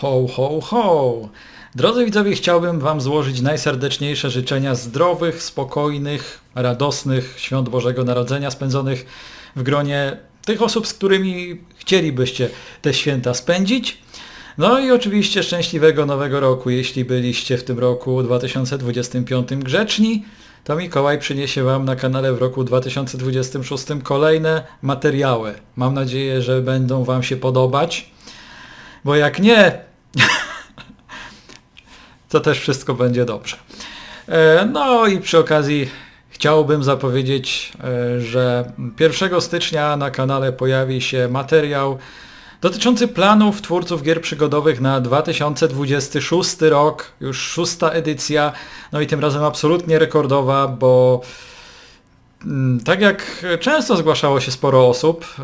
Ho, ho, ho! Drodzy widzowie, chciałbym Wam złożyć najserdeczniejsze życzenia zdrowych, spokojnych, radosnych świąt Bożego Narodzenia spędzonych w gronie tych osób, z którymi chcielibyście te święta spędzić. No i oczywiście szczęśliwego nowego roku. Jeśli byliście w tym roku 2025 grzeczni, to Mikołaj przyniesie Wam na kanale w roku 2026 kolejne materiały. Mam nadzieję, że będą Wam się podobać, bo jak nie, to też wszystko będzie dobrze. E, No i przy okazji chciałbym zapowiedzieć, e, że 1 stycznia na kanale pojawi się materiał dotyczący planów twórców gier przygodowych na 2026 rok, już szósta edycja, no i tym razem absolutnie rekordowa, bo tak jak często zgłaszało się sporo osób, e,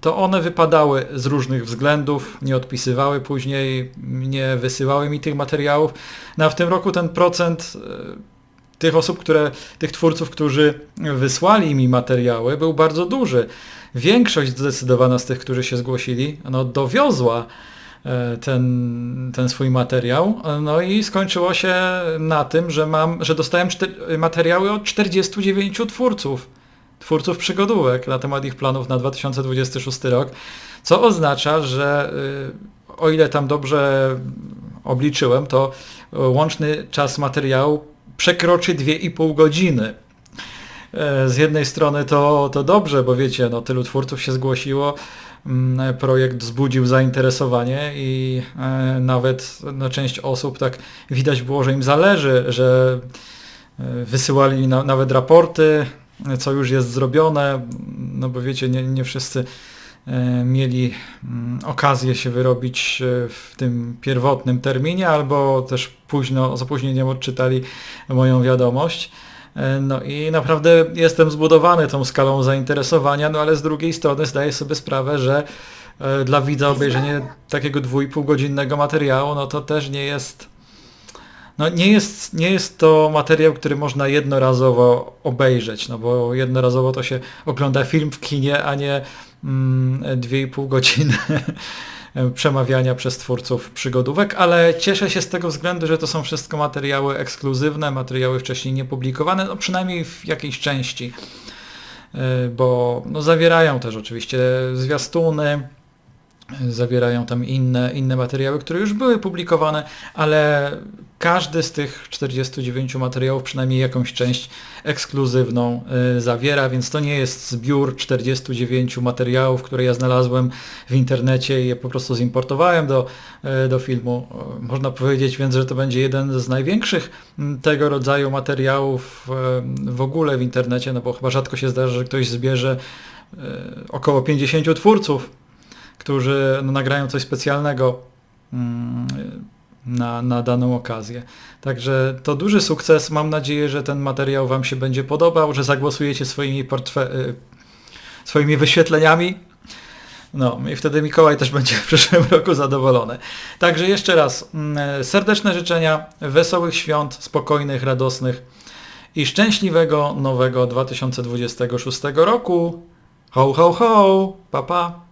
to one wypadały z różnych względów, nie odpisywały później, nie wysyłały mi tych materiałów. No w tym roku ten procent e, tych osób, które, tych twórców, którzy wysłali mi materiały, był bardzo duży. Większość zdecydowana z tych, którzy się zgłosili, no dowiozła ten, ten swój materiał. No i skończyło się na tym, że mam, że dostałem materiały od 49 twórców, twórców przygodówek na temat ich planów na 2026 rok, co oznacza, że y, o ile tam dobrze obliczyłem, to łączny czas materiału przekroczy 2,5 godziny. E, Z jednej strony to, to dobrze, bo wiecie, no, tylu twórców się zgłosiło, mm, projekt wzbudził zainteresowanie i e, nawet no, część osób tak widać było, że im zależy, że e, wysyłali na, nawet raporty, co już jest zrobione, no bo wiecie, nie, nie wszyscy mieli mm, okazję się wyrobić w tym pierwotnym terminie, albo też późno, z opóźnieniem odczytali moją wiadomość. E, No i naprawdę jestem zbudowany tą skalą zainteresowania, no ale z drugiej strony zdaję sobie sprawę, że e, dla widza obejrzenie takiego dwójpół godzinnego materiału, no to też nie jest no nie jest, nie jest to materiał, który można jednorazowo obejrzeć, no bo jednorazowo to się ogląda film w kinie, a nie mm, 2,5 godziny przemawiania przez twórców przygodówek, ale cieszę się z tego względu, że to są wszystko materiały ekskluzywne, materiały wcześniej niepublikowane, no przynajmniej w jakiejś części, Y, bo no, zawierają też oczywiście zwiastuny, zawierają tam inne, inne materiały, które już były publikowane, ale każdy z tych 49 materiałów przynajmniej jakąś część ekskluzywną y, zawiera, więc to nie jest zbiór 49 materiałów, które ja znalazłem w internecie i je po prostu zimportowałem do, y, do filmu. Y, Można powiedzieć więc, że to będzie jeden z największych m, tego rodzaju materiałów y, w ogóle w internecie, no bo chyba rzadko się zdarza, że ktoś zbierze y, około 50 twórców którzy no, nagrają coś specjalnego mm, na, na daną okazję. Także to duży sukces. Mam nadzieję, że ten materiał Wam się będzie podobał, że zagłosujecie swoimi, portfe- y, swoimi wyświetleniami. No i wtedy Mikołaj też będzie w przyszłym roku zadowolony. Także jeszcze raz mm, serdeczne życzenia, wesołych świąt, spokojnych, radosnych i szczęśliwego nowego 2026 roku. Ho, ho, ho! Pa, pa!